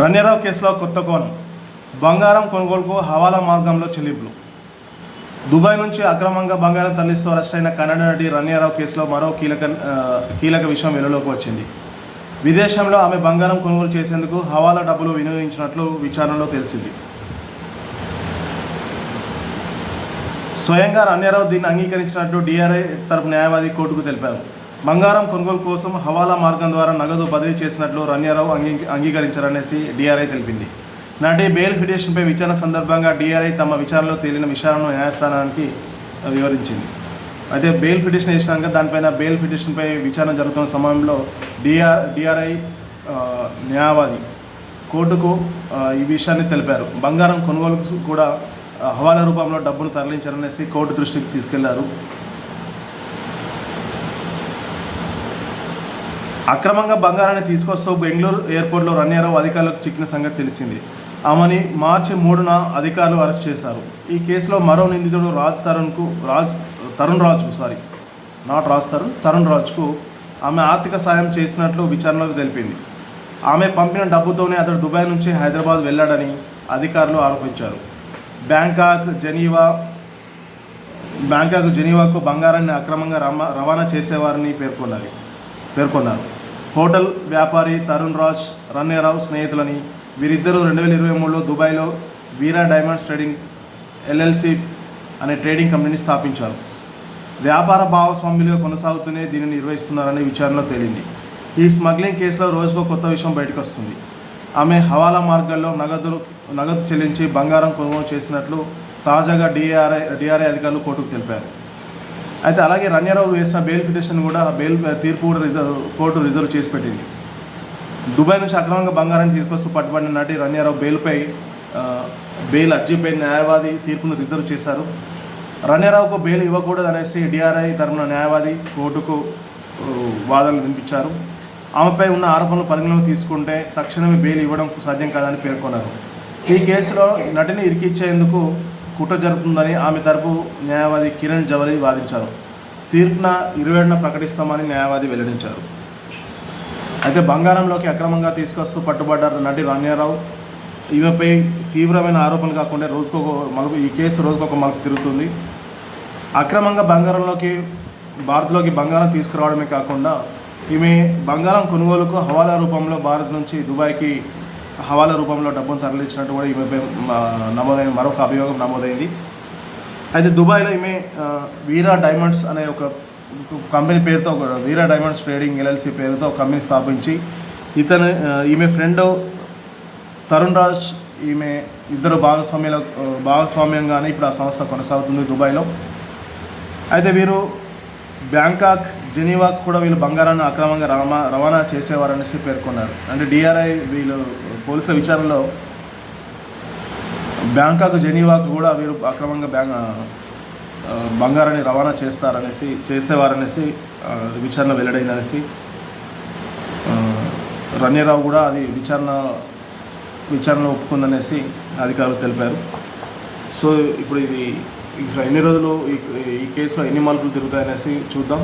రణ్యరావు కేసులో కొత్త కోణం. బంగారం కొనుగోలుకు హవాలా మార్గంలో చెల్లింపులు. దుబాయ్ నుంచి అక్రమంగా బంగారం తరలిస్తూ అరెస్ట్ అయిన కన్నడ నటి రణ్యారావు కేసులో మరో కీలక కీలక విషయం వెలుగులోకి వచ్చింది. విదేశంలో ఆమె బంగారం కొనుగోలు చేసేందుకు హవాలా డబ్బులు వినియోగించినట్లు విచారణలో తెలిసింది. స్వయంగా రణ్యారావు దీన్ని అంగీకరించినట్టు డిఆర్ఐ తరపు న్యాయవాది కోర్టుకు తెలిపారు. బంగారం కొనుగోలు కోసం హవాలా మార్గం ద్వారా నగదు బదిలీ చేసినట్లు రణ్యారావు అంగీ అంగీకరించారనేసి డిఆర్ఐ తెలిపింది. నాటి బెయిల్ పిటిషన్పై విచారణ సందర్భంగా డిఆర్ఐ తమ విచారణలో తేలిన విషయాలను న్యాయస్థానానికి వివరించింది. అయితే బెయిల్ పిటిషన్ వేసినాక దానిపైన బెయిల్ పిటిషన్పై విచారణ జరుగుతున్న సమయంలో డిఆర్ డిఆర్ఐ న్యాయవాది కోర్టుకు ఈ విషయాన్ని తెలిపారు. బంగారం కొనుగోలుకు కూడా హవాలా రూపంలో డబ్బును తరలించారనేసి కోర్టు దృష్టికి తీసుకెళ్ళారు. అక్రమంగా బంగారాన్ని తీసుకొస్తూ బెంగళూరు ఎయిర్పోర్ట్లో రణ్యారావు అధికారులకు చిక్కిన సంగతి తెలిసింది. ఆమెని మార్చి మూడున అధికారులు అరెస్ట్ చేశారు. ఈ కేసులో మరో నిందితుడు రాజ్ తరుణ్కు రాజ్ తరుణ్ రాజుకు సారీ నాట్ రాజ్ తరుణ్ తరుణ్ రాజుకు ఆమె ఆర్థిక సాయం చేసినట్లు విచారణలో తెలిపింది. ఆమె పంపిన డబ్బుతోనే అతడు దుబాయ్ నుంచి హైదరాబాద్ వెళ్ళాడని అధికారులు ఆరోపించారు. బ్యాంకాక్ జెనీవా బ్యాంకాక్ జెనీవాకు బంగారాన్ని అక్రమంగా రవాణా చేసేవారని పేర్కొన్నారు పేర్కొన్నారు. హోటల్ వ్యాపారి తరుణ్ రాజ్ రన్యరావు స్నేహితులని వీరిద్దరూ రెండు వేల ఇరవై మూడులో దుబాయ్లో వీరా డైమండ్స్ ట్రేడింగ్ ఎల్ఎల్సి అనే ట్రేడింగ్ కంపెనీని స్థాపించారు. వ్యాపార భాగస్వామ్యులుగా కొనసాగుతూనే దీనిని నిర్వహిస్తున్నారని విచారణలో తేలింది. ఈ స్మగ్లింగ్ కేసులో రోజుకో కొత్త విషయం బయటకు వస్తుంది ఆమె హవాలా మార్గాల్లో నగదు నగదు చెల్లించి బంగారం కొనుగోలు చేసినట్లు తాజాగా డిఆర్ఐ డిఆర్ఐ అధికారులు కోర్టుకు తెలిపారు. అయితే అలాగే రణ్యారావు వేసిన బెయిల్ పిటిషన్ కూడా బెయిల్ తీర్పు కూడా రిజర్వ్ కోర్టు రిజర్వ్ చేసి పెట్టింది. దుబాయ్ నుంచి అక్రమంగా బంగారాన్ని తీసుకొస్తూ పట్టుబడిన నాటి రణ్యారావు బెయిల్పై బెయిల్ అర్జీపై న్యాయవాది తీర్పును రిజర్వ్ చేశారు. రణ్యారావుకు బెయిల్ ఇవ్వకూడదు అనేసి డిఆర్ఐ తరపున న్యాయవాది కోర్టుకు వాదనలు వినిపించారు. ఆమెపై ఉన్న ఆరోపణలు పరిగణలోకి తీసుకుంటే తక్షణమే బెయిల్ ఇవ్వడం సాధ్యం కాదని పేర్కొన్నారు. ఈ కేసులో నటిని ఇరికిచ్చేందుకు కుట్ర జరుగుతుందని ఆమె తరపు న్యాయవాది కిరణ్ జవలి వాదించారు. తీర్పున ఇరవైన ప్రకటిస్తామని న్యాయవాది వెల్లడించారు. అయితే బంగారంలోకి అక్రమంగా తీసుకొస్తూ పట్టుబడ్డారు నటి రమ్యారావు ఈమెపై తీవ్రమైన ఆరోపణలు కాకుండా రోజుకొక మలుపు ఈ కేసు రోజుకొక మలుపు తిరుగుతుంది. అక్రమంగా బంగారంలోకి భారత్లోకి బంగారం తీసుకురావడమే కాకుండా ఈమె బంగారం కొనుగోలుకు హవాలా రూపంలో భారత్ నుంచి దుబాయ్కి హవాలా రూపంలో డబ్బును తరలించినట్టు కూడా ఈమెపై నమోదైన మరొక అభియోగం నమోదైంది. అయితే దుబాయ్లో ఈమె వీరా డైమండ్స్ అనే ఒక కంపెనీ పేరుతో ఒక వీరా డైమండ్స్ ట్రేడింగ్ ఎల్ఎల్సి పేరుతో ఒక కంపెనీ స్థాపించి ఇతను ఈమె ఫ్రెండ్ తరుణ్ రాజ్ ఈమె ఇద్దరు భాగస్వామ్యాల భాగస్వామ్యంగానే ఇప్పుడు ఆ సంస్థ కొనసాగుతుంది దుబాయ్లో. అయితే వీరు బ్యాంకాక్ జెనీవాకు కూడా వీళ్ళు బంగారాన్ని అక్రమంగా రవాణా రవాణా చేసేవారనేసి పేర్కొన్నారు. అంటే డిఆర్ఐ వీళ్ళు పోలీసుల విచారణలో బ్యాంకాక్ జెనీవాకు కూడా వీరు అక్రమంగా బ్యాంక్ బంగారాన్ని రవాణా చేస్తారనేసి చేసేవారనేసి విచారణ వెల్లడైందనేసి ఆ, రణ్యరావు కూడా అది విచారణ విచారణ ఒప్పుకుందనేసి అధికారులు తెలిపారు. సో ఇప్పుడు ఇది ఎన్ని రోజులు ఈ ఈ కేసులో ఎన్ని మలుపులు తిరుగుతాయనేసి చూద్దాం.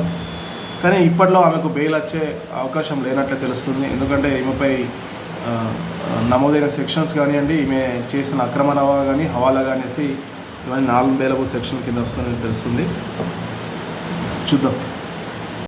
కానీ ఇప్పట్లో ఆమెకు బెయిల్ వచ్చే అవకాశం లేనట్లే తెలుస్తుంది. ఎందుకంటే ఈమెపై నమోదైన సెక్షన్స్ కానివ్వండి ఈమె చేసిన అక్రమ రవాణా కానీ హవాలా కానిసి ఇవన్నీ నాలుగు వేల సెక్షన్ కింద వస్తుందని తెలుస్తుంది. చూద్దాం.